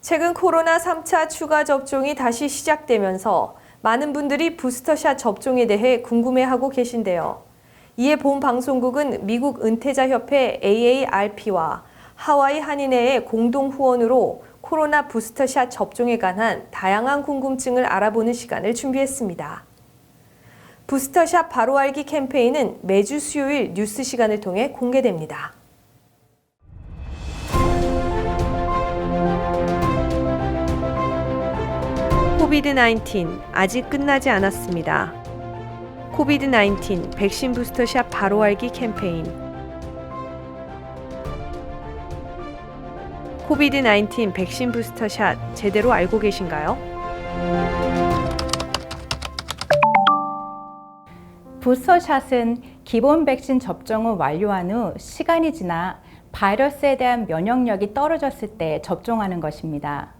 최근 코로나 3차 추가 접종이 다시 시작되면서 많은 분들이 부스터샷 접종에 대해 궁금해하고 계신데요. 이에 본 방송국은 미국 은퇴자 협회 AARP와 하와이 한인회의 공동 후원으로 코로나 부스터샷 접종에 관한 다양한 궁금증을 알아보는 시간을 준비했습니다. 부스터샷 바로 알기 캠페인은 매주 수요일 뉴스 시간을 통해 공개됩니다. 코비드-19 아직 끝나지 않았습니다. 코비드-19 백신 부스터샷 바로 알기 캠페인 코비드-19 백신 부스터샷 제대로 알고 계신가요? 부스터샷은 기본 백신 접종을 완료한 후 시간이 지나 바이러스에 대한 면역력이 떨어졌을 때 접종하는 것입니다.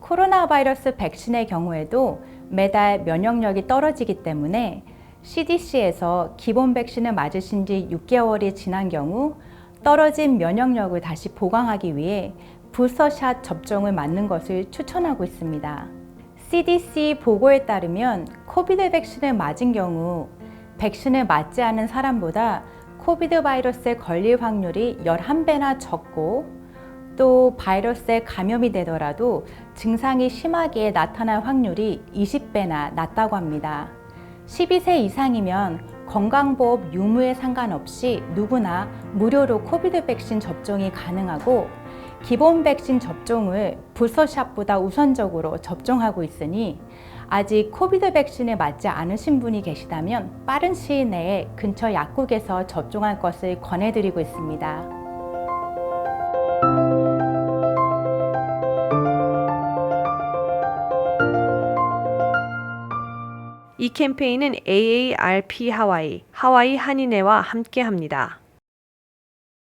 코로나 바이러스 백신의 경우에도 매달 면역력이 떨어지기 때문에 CDC에서 기본 백신을 맞으신 지 6개월이 지난 경우 떨어진 면역력을 다시 보강하기 위해 부스터샷 접종을 맞는 것을 추천하고 있습니다. CDC 보고에 따르면 코비드 백신을 맞은 경우 백신을 맞지 않은 사람보다 코비드 바이러스에 걸릴 확률이 11배나 적고 또 바이러스에 감염이 되더라도 증상이 심하게 나타날 확률이 20배나 낮다고 합니다. 12세 이상이면 건강보험 유무에 상관없이 누구나 무료로 코비드 백신 접종이 가능하고 기본 백신 접종을 부서샷보다 우선적으로 접종하고 있으니 아직 코비드 백신에 맞지 않으신 분이 계시다면 빠른 시일 내에 근처 약국에서 접종할 것을 권해드리고 있습니다. 이 캠페인은 AARP 하와이, 하와이 한인회와 함께 합니다.